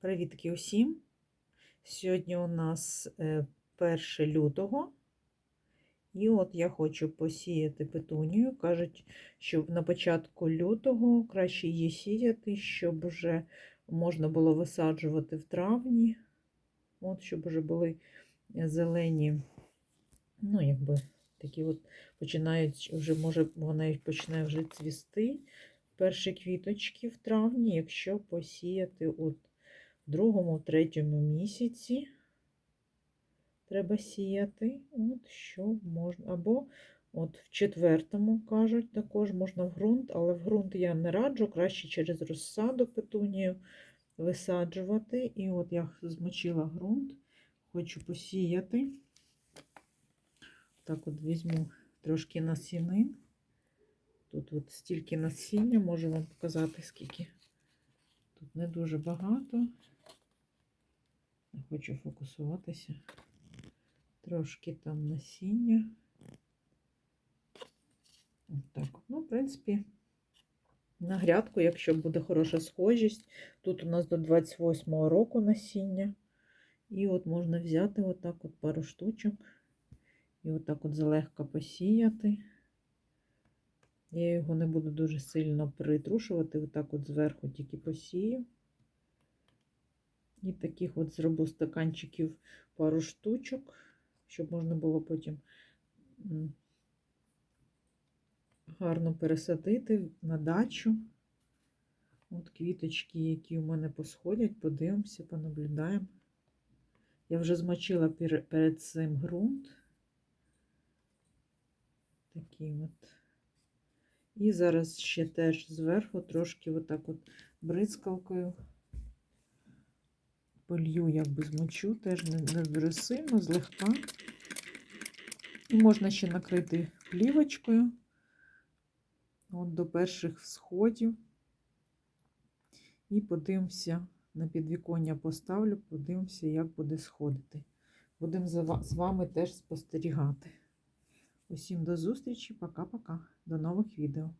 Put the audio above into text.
Привітки усім! Сьогодні у нас е, 1 лютого, і от я хочу посіяти петунію. Кажуть, що на початку лютого краще її сіяти, щоб вже можна було висаджувати в травні, от, щоб вже були зелені, ну, якби такі от починають, вже може вона починає вже цвісти. Перші квіточки в травні, якщо посіяти от другому, третьому місяці треба сіяти, от що можна, або от в четвертому, кажуть, також можна в ґрунт, але в ґрунт я не раджу, краще через розсаду петунію висаджувати. І от я змочила ґрунт, хочу посіяти. Так от візьму трошки насінин. Тут от стільки насіння, можу вам показати, скільки. Тут не дуже багато. Не хочу фокусуватися. Трошки там насіння. Так. Ну, в принципі, на грядку, якщо буде хороша схожість, тут у нас до 28-го року насіння. І от можна взяти отак от пару штучок. І отак от залегка посіяти. Я його не буду дуже сильно притрушувати, отак от зверху тільки посію. І таких от зроблю стаканчиків пару штучок, щоб можна було потім гарно пересадити на дачу. От квіточки, які у мене посходять, подивимося, понаблюдаємо. Я вже змочила перед цим ґрунт. Такий от. І зараз ще теж зверху трошки отак от бризкалкою полью, якби змочу, теж не, не дуже злегка. І можна ще накрити плівочкою от до перших сходів. І подивимося, на підвіконня поставлю, подивимося, як буде сходити. Будемо з вами теж спостерігати. Усім до зустрічі, пока-пока, до нових відео.